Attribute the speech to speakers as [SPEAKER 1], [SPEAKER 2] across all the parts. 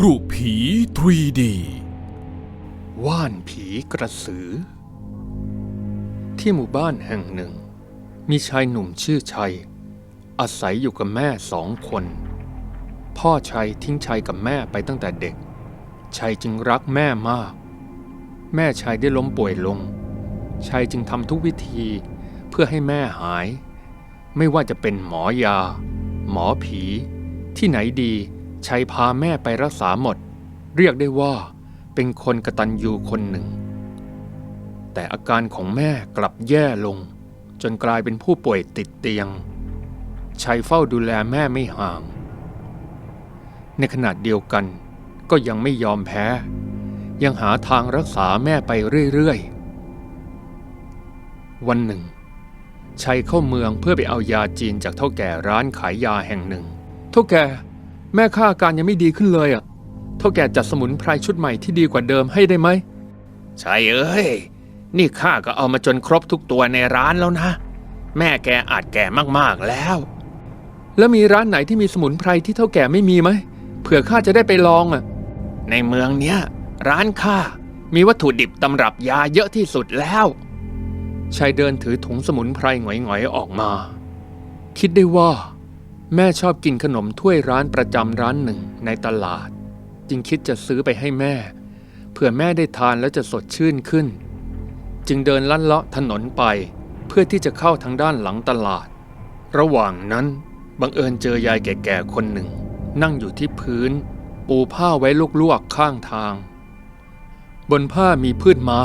[SPEAKER 1] กรุผี 3D
[SPEAKER 2] ว่านผีกระสือ ที่หมู่บ้านแห่งหนึ่ง มีชายหนุ่มชื่อชัย อาศัยอยู่กับแม่สองคน พ่อชัยทิ้งชัยกับแม่ไปตั้งแต่เด็ก ชัยจึงรักแม่มาก แม่ชัยได้ล้มป่วยลง ชัยจึงทำทุกวิธีเพื่อให้แม่หาย ไม่ว่าจะเป็นหมอยา หมอผี ที่ไหนดี ชัยพาแม่ไปรักษาหมด เรียกได้ว่าเป็นคนกระตันยูคนหนึ่ง แต่อาการของแม่กลับแย่ลง จนกลายเป็นผู้ป่วยติดเตียง ชัยเฝ้าดูแลแม่ไม่ห่าง ในขณะเดียวกันก็ยังไม่ยอมแพ้ ยังหาทางรักษาแม่ไปเรื่อยๆ วันหนึ่ง ชัยเข้าเมืองเพื่อไปเอายาจีนจากเท่าแก่ร้านขายยาแห่งหนึ่ง เท่าแก่ แม่ข้าอาการยังไม่ดีขึ้นเลยอะเท่าแก่จัดสมุนไพรชุดใหม่ที่ดีกว่าเดิมให้ได้ไหม ใช่เอ้ย นี่ข้าก็เอามาจนครบทุกตัวในร้านแล้วนะ แม่แกอาจแก่มากๆแล้ว แล้วมีร้านไหนที่มีสมุนไพรที่เท่าแก่ไม่มีไหมเผื่อข้าจะได้ไปลองอะ ในเมืองเนี้ย ร้านข้ามีวัตถุดิบตำรับยาเยอะที่สุดแล้วชายเดินถือถุงสมุนไพรหงอยๆออกมา คิดได้ว่า แม่ชอบกินขนมถ้วยร้านประจำร้านหนึ่งในตลาด จึงคิดจะซื้อไปให้แม่เพื่อแม่ได้ทานแล้วจะสดชื่นขึ้น จึงเดินลัดเลาะถนนไป เพื่อที่จะเข้าทางด้านหลังตลาด ระหว่างนั้นบังเอิญเจอยายแก่ๆคนหนึ่ง นั่งอยู่ที่พื้น ปูผ้าไว้ลวกๆข้างทาง บนผ้ามีพืชไม้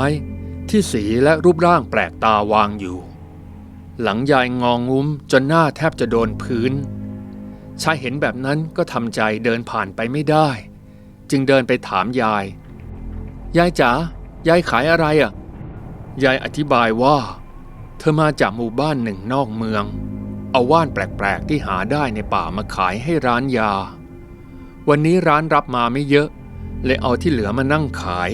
[SPEAKER 2] ที่สีและรูปร่างแปลกตาวางอยู่ หลังยายงองงุ้มจนหน้าแทบจะโดนพื้น ชายเห็นแบบนั้นก็ทำใจเดินผ่านไปไม่ได้ จึงเดินไปถามยาย ยายจ๋ายายขายอะไรอะ ยายอธิบายว่า เธอมาจากหมู่บ้านหนึ่งนอกเมือง เอาว่านแปลกๆที่หาได้ในป่ามาขายให้ร้านยา วันนี้ร้านรับมาไม่เยอะ เลยเอาที่เหลือมานั่งขาย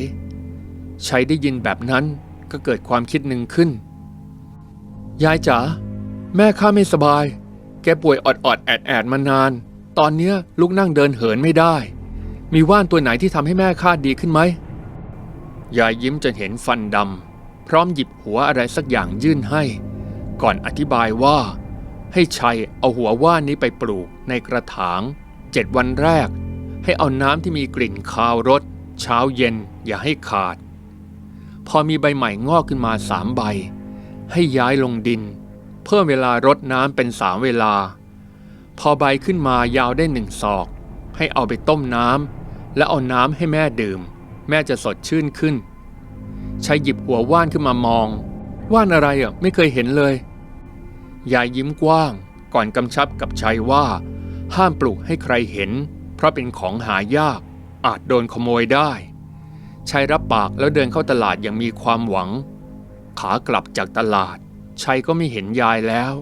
[SPEAKER 2] ชัยได้ยินแบบนั้นก็เกิดความคิดหนึ่งขึ้น ยายจ๋าแม่ข้าไม่สบาย แกป่วยออดๆแอดแอดๆมานาน ตอนเนี้ยลุกนั่งเดินเหินไม่ได้ มีว่านตัวไหนที่ทำให้แม่ข้าดีขึ้นไหมยายยิ้มจนเห็นฟันดำพร้อมหยิบหัวอะไรสักอย่างยื่นให้ ก่อนอธิบายว่า ให้ชัยเอาหัวว่านนี้ไปปลูกในกระถางเจ็ดวันแรก ให้เอาน้ำที่มีกลิ่นคาวรสเช้าเย็นอย่าให้ขาด พอมีใบใหม่งอกขึ้นมาสามใบ ให้ย้ายลงดิน เพิ่มเวลารดน้ำเป็นสามเวลา พอใบขึ้นมายาวได้หนึ่งศอก ให้เอาไปต้มน้ำและเอาน้ำให้แม่ดื่ม แม่จะสดชื่นขึ้นชายหยิบหัวว่านขึ้นมามอง ว่านอะไรอะไม่เคยเห็นเลยยายยิ้มกว้าง ก่อนกำชับกับชัยว่า ห้ามปลูกให้ใครเห็น เพราะเป็นของหายาก อาจโดนขโมยได้ชัยรับปากแล้วเดินเข้าตลาดอย่างมีความหวัง ขากลับจากตลาด ชัยก็ไม่เห็นยายแล้ว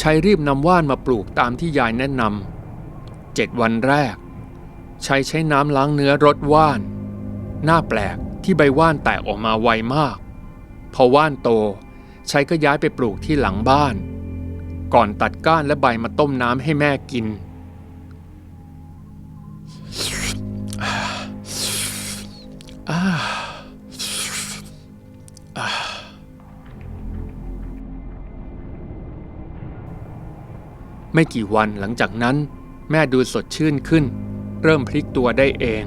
[SPEAKER 2] ชัยรีบนำว่านมาปลูกตามที่ยายแนะนำเจ็ดวันแรก ชัยใช้น้ำล้างเนื้อรดว่าน หน้าแปลกที่ใบว่านแตกออกมาไวมาก พอว่านโต ชัยก็ย้ายไปปลูกที่หลังบ้าน ก่อนตัดก้านและใบมาต้มน้ำให้แม่กิน ไม่กี่วันหลังจากนั้น แม่ดูสดชื่นขึ้น เริ่มพลิกตัวได้เอง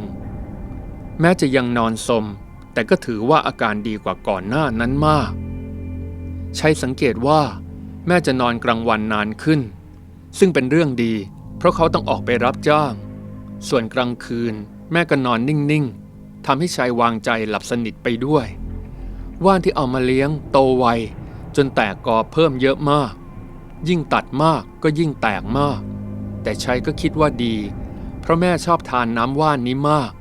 [SPEAKER 2] แม้จะยังนอนสม แต่ก็ถือว่าอาการดีกว่าก่อนหน้านั้นมาก ใชัยสังเกตว่า แม่จะนอนกลางวันนานขึ้น ซึ่งเป็นเรื่องดี เพราะเขาต้องออกไปรับจ้าง ส่วนกลางคืน แม่ก็นอนนิ่งๆทำให้ชัยวางใจหลับสนิทไปด้วย ว่านที่เอามาเลี้ยงโตไวจนแตกกอเพิ่มเยอะมาก ยิ่งตัดมากก็ยิ่งแตกมาก แต่ชัยก็คิดว่าดี เพราะแม่ชอบทานน้ำว่านนี้มาก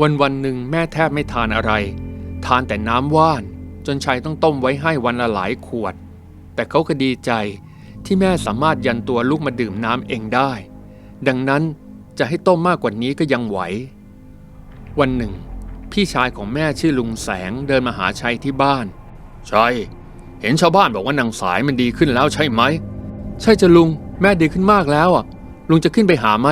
[SPEAKER 2] วันวันหนึ่งแม่แทบไม่ทานอะไร ทานแต่น้ำว่าน จนชัยต้องต้มไว้ให้วันละหลายขวด แต่เขาก็ดีใจที่แม่สามารถยันตัวลูกมาดื่มน้ำเองได้ ดังนั้นจะให้ต้มมากกว่านี้ก็ยังไหว วันหนึ่ง พี่ชายของแม่ชื่อลุงแสงเดินมาหาชัยที่บ้าน ชัย เห็นชาวบ้านบอกว่านางสายมันดีขึ้นแล้วใช่ไหม ใช่จะลุงแม่ดีขึ้นมากแล้วอะ ลุงจะขึ้นไปหาไหม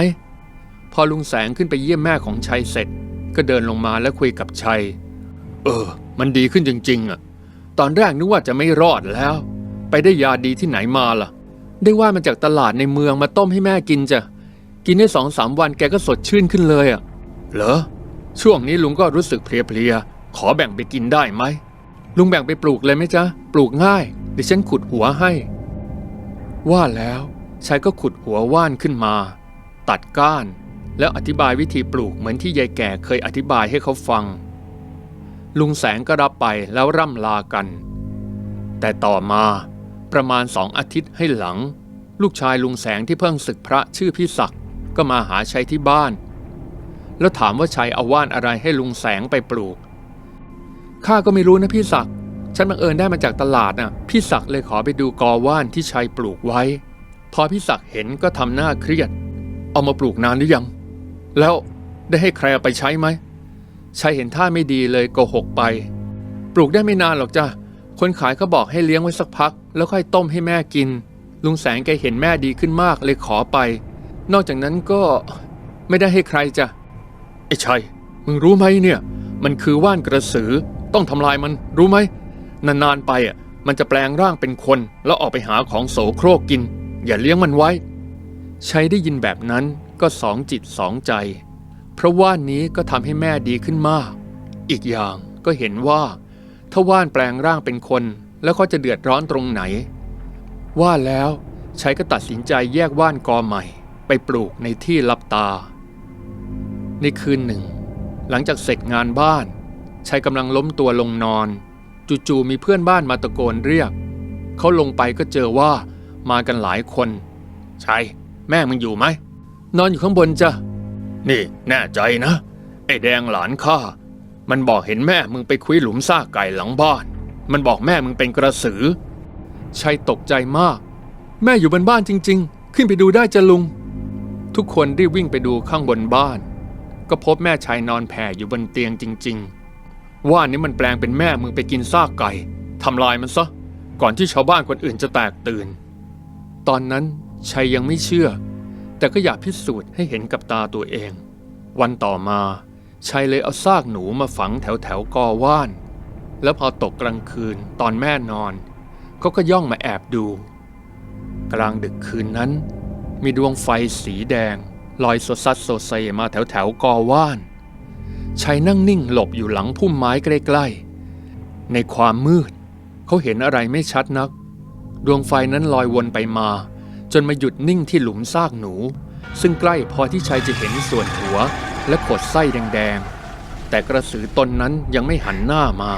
[SPEAKER 2] พอลุงแสงขึ้นไปเยี่ยมแม่ของชัยเสร็จ ก็เดินลงมาแล้วคุยกับชัย เออ มันดีขึ้นจริง ๆ อะ ตอนแรกนึกว่าจะไม่รอดแล้ว ไปได้ยาดีที่ไหนมาล่ะ ได้ว่ามาจากตลาดในเมืองมาต้มให้แม่กินจ้ะกินได้สองสามวันแกก็สดชื่นขึ้นเลยอะ เหรอ ช่วงนี้ลุงก็รู้สึกเพลียๆขอแบ่งไปกินได้ไหม ลุงแบ่งไปปลูกเลยไหมจ๊ะ ปลูกง่ายเดี๋ยวฉันขุดหัวให้ ว่าแล้วชายก็ขุดหัวว่านขึ้นมา ตัดก้าน แล้วอธิบายวิธีปลูกเหมือนที่ยายแก่เคยอธิบายให้เขาฟัง ลุงแสงก็รับไปแล้วร่ำลากัน แต่ต่อมาประมาณสองอาทิตย์ให้หลัง ลูกชายลุงแสงที่เพิ่งศึกพระชื่อพี่ศักดิ์ก็มาหาชัยที่บ้าน แล้วถามว่าชัยเอาว่านอะไรให้ลุงแสงไปปลูก ข้าก็ไม่รู้นะพี่ศักดิ์ฉันบังเอิญได้มาจากตลาดน่ะ พี่ศักดิ์เลยขอไปดูกอว่านที่ชัยปลูกไว้ พอพี่ศักดิ์เห็นก็ทำหน้าเครียด เอามาปลูกนานหรือยัง แล้วได้ให้ใครเอาไปใช้ไหมชัยเห็นท่าไม่ดีเลยโกหกไป ปลูกได้ไม่นานหรอกจ้ะคนขายเขาบอกให้เลี้ยงไว้สักพัก แล้วค่อยต้มให้แม่กิน ลุงแสงแกเห็นแม่ดีขึ้นมากเลยขอไป นอกจากนั้นก็ไม่ได้ให้ใครจ้ะไอ้ชัยมึงรู้ไหมเนี่ย มันคือว่านกระสือ ต้องทำลายมันรู้ไหมนานๆไปอะมันจะแปลงร่างเป็นคน แล้วออกไปหาของโสโครกกิน อย่าเลี้ยงมันไว้ ใชัยได้ยินแบบนั้นก็สองจิตสองใจ เพราะว่านนี้ก็ทำให้แม่ดีขึ้นมาก อีกอย่างก็เห็นว่า ถ้าว่านแปลงร่างเป็นคน แล้วเขาจะเดือดร้อนตรงไหน ว่าแล้วใชัยก็ตัดสินใจแยกว่านกอใหม่ ไปปลูกในที่ลับตา ในคืนหนึ่ง หลังจากเสร็จงานบ้าน ชัยกำลังล้มตัวลงนอน จู่ๆมีเพื่อนบ้านมาตะโกนเรียก เขาลงไปก็เจอว่ามากันหลายคนชัยแม่มึงอยู่ไหม นอนอยู่ข้างบนจ้ะ นี่แน่ใจนะ ไอ้แดงหลานข้า มันบอกเห็นแม่มึงไปคุยหลุมซากไก่หลังบ้าน มันบอกแม่มึงเป็นกระสือชัยตกใจมาก แม่อยู่บนบ้านจริง ๆ ขึ้นไปดูได้จะลุง ทุกคนรีบวิ่งไปดูข้างบนบ้าน ก็พบแม่ชายนอนแผ่อยู่บนเตียงจริง ๆ ว่านี่มันแปลงเป็นแม่มึงไปกินซากไก่ทำลายมันซะ ก่อนที่ชาวบ้านคนอื่นจะแตกตื่น ตอนนั้นชัยยังไม่เชื่อ แต่ก็อยากพิสูจน์ให้เห็นกับตาตัวเอง วันต่อมาชัยเลยเอาซากหนูมาฝังแถวแถวๆกอว่าน แล้วพอตกกลางคืนตอนแม่นอนเขาก็ย่องมาแอบดู กลางดึกคืนนั้น มีดวงไฟสีแดง ลอยสดซัดโซเซมาแถวแถวๆกอว่าน ชัยนั่งนิ่งหลบอยู่หลังพุ่มไม้ใกล้ๆ ในความมืด เขาเห็นอะไรไม่ชัดนัก ดวงไฟนั้นลอยวนไปมา จนมาหยุดนิ่งที่หลุมซากหนู ซึ่งใกล้พอที่ชัยจะเห็นส่วนหัว และขดไส้แดงๆ แต่กระสือตนนั้นยังไม่หันหน้ามา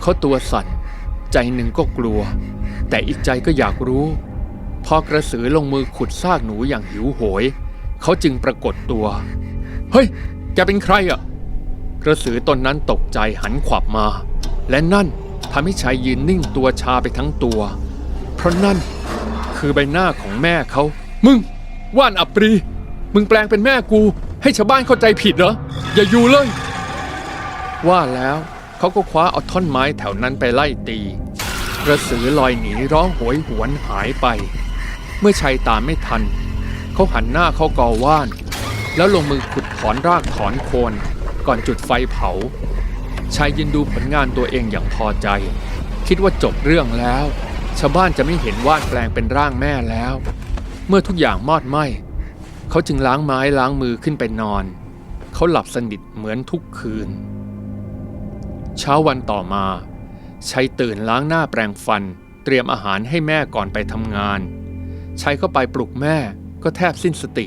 [SPEAKER 2] เขาตัวสั่น ใจหนึ่งก็กลัว แต่อีกใจก็อยากรู้ พอกระสือลงมือขุดซากหนูอย่างหิวโหย เขาจึงปรากฏตัว เฮ้ยแกเป็นใครอะ กระสือตนนั้นตกใจหันขวับมา และนั่นทำให้ชายยืนนิ่งตัวชาไปทั้งตัว เพราะนั่นคือใบหน้าของแม่เขา มึง ว่านอัปรี มึงแปลงเป็นแม่กู ให้ชาวบ้านเข้าใจผิดเหรอ อย่าอยู่เลย ว่าแล้วเขาก็คว้าเอาท่อนไม้แถวนั้นไปไล่ตี กระสือลอยหนีร้องโหยหวนหายไป เมื่อชัยตามไม่ทัน เขาหันหน้าเข้ากอว่าน แล้วลงมือขุดถอนรากถอนโคน ก่อนจุดไฟเผา ชายยืนดูผลงานตัวเองอย่างพอใจ คิดว่าจบเรื่องแล้ว ชาวบ้านจะไม่เห็นว่านแปลงเป็นร่างแม่แล้ว เมื่อทุกอย่างมอดไหม้เขาจึงล้างไม้ล้างมือขึ้นไปนอน เขาหลับสนิทเหมือนทุกคืน เช้าวันต่อมาชัยตื่นล้างหน้าแปรงฟัน เตรียมอาหารให้แม่ก่อนไปทำงานชัยเข้าไปปลุกแม่ก็แทบสิ้นสติ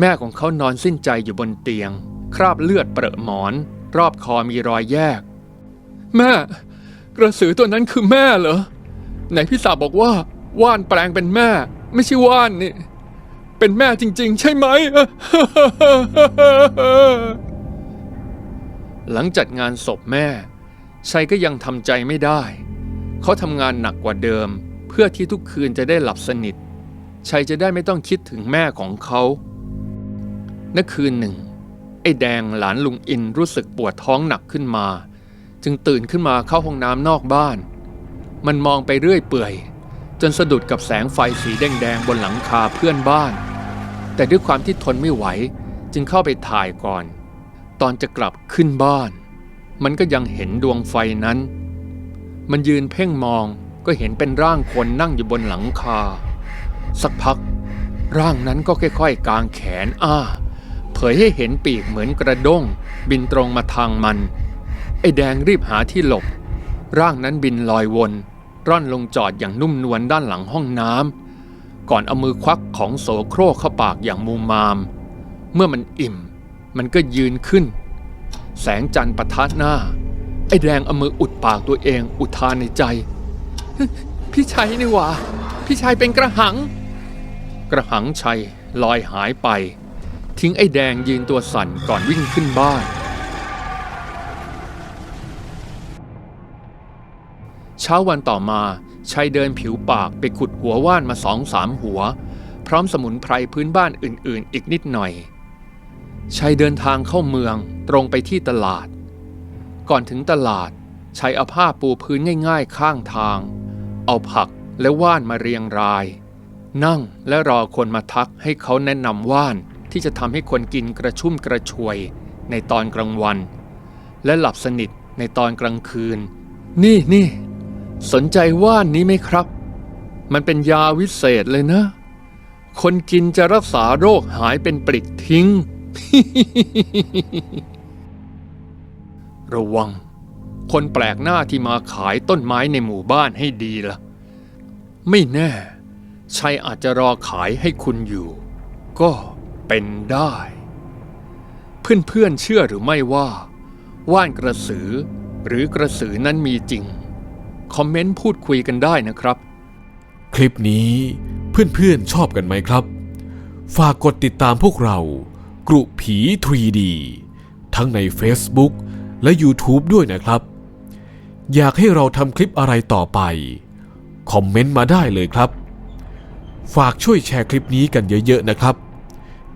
[SPEAKER 2] แม่ของเขานอนสิ้นใจอยู่บนเตียง คราบเลือดเปรอะหมอน รอบคอมีรอยแยก แม่ กระสือตัวนั้นคือแม่เหรอไหนพี่สาวบอกว่า ว่านแปลงเป็นแม่ ไม่ใช่ว่านนี่ เป็นแม่จริง ๆ ใช่ไหม หลังจัดงานศพแม่ ชัยก็ยังทำใจไม่ได้ เขาทำงานหนักกว่าเดิม เพื่อที่ทุกคืนจะได้หลับสนิท ชัยจะได้ไม่ต้องคิดถึงแม่ของเขาณคืนหนึ่ง ไอ้แดงหลานลุงอินรู้สึกปวดท้องหนักขึ้นมา จึงตื่นขึ้นมาเข้าห้องน้ำนอกบ้าน มันมองไปเรื่อยเปื่อย จนสะดุดกับแสงไฟสีแดงๆบนหลังคาเพื่อนบ้าน แต่ด้วยความที่ทนไม่ไหวจึงเข้าไปถ่ายก่อน ตอนจะกลับขึ้นบ้าน มันก็ยังเห็นดวงไฟนั้น มันยืนเพ่งมองก็เห็นเป็นร่างคนนั่งอยู่บนหลังคา สักพัก ร่างนั้นก็ค่อยๆกางแขนอ้า ยให้เห็นปีกเหมือนกระด้ง บินตรงมาทางมัน ไอ้แดงรีบหาที่หลบ ร่างนั้นบินลอยวน ร่อนลงจอดอย่างนุ่มนวลด้านหลังห้องน้ำก่อนเอามือควักของโสโครกเข้าปากอย่างมูมาม เมื่อมันอิ่ม มันก็ยืนขึ้น แสงจันทร์ปะทะหน้า ไอ้แดงเอามืออุดปากตัวเองอุทานในใจ พี่ชัยนี่หว่า พี่ชัยเป็นกระหัง กระหังชัยลอยหายไป ทิ้งไอ้แดงยืนตัวสั่นก่อนวิ่งขึ้นบ้าน เช้าวันต่อมาชัยเดินผิวปากไปขุดหัวว่านมาสองสามหัว พร้อมสมุนไพรพื้นบ้านอื่นๆ อีกนิดหน่อยชัยเดินทางเข้าเมืองตรงไปที่ตลาด ก่อนถึงตลาดชัยเอาผ้าปูพื้นง่ายๆข้างทาง เอาผักและว่านมาเรียงราย นั่งและรอคนมาทักให้เขาแนะนำว่าน ที่จะทำให้คนกินกระชุ่มกระชวยในตอนกลางวัน และหลับสนิทในตอนกลางคืน นี่นี่สนใจว่านนี้ไหมครับ มันเป็นยาวิเศษเลยนะ คนกินจะรักษาโรคหายเป็นปลิดทิ้ง ระวัง คนแปลกหน้าที่มาขายต้นไม้ในหมู่บ้านให้ดีละ่ะ ไม่แน่ชัยอาจจะรอขายให้คุณอยู่ ก็ เป็นได้ เพื่อนๆเชื่อหรือไม่ว่า ว่านกระสือหรือกระสือนั้นมีจริง คอมเมนต์พูดคุยกันได้นะครับ
[SPEAKER 1] คลิปนี้เพื่อนๆชอบกันไหมครับ ฝากกดติดตามพวกเรา กรุผี 3D ทั้งใน Facebook และ YouTube ด้วยนะครับ อยากให้เราทำคลิปอะไรต่อไป คอมเมนต์มาได้เลยครับ ฝากช่วยแชร์คลิปนี้กันเยอะ ๆ นะครับ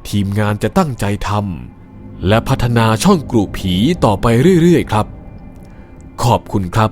[SPEAKER 1] ทีมงานจะตั้งใจทำและพัฒนาช่องกรุผีต่อไปเรื่อยๆ ครับ ขอบคุณครับ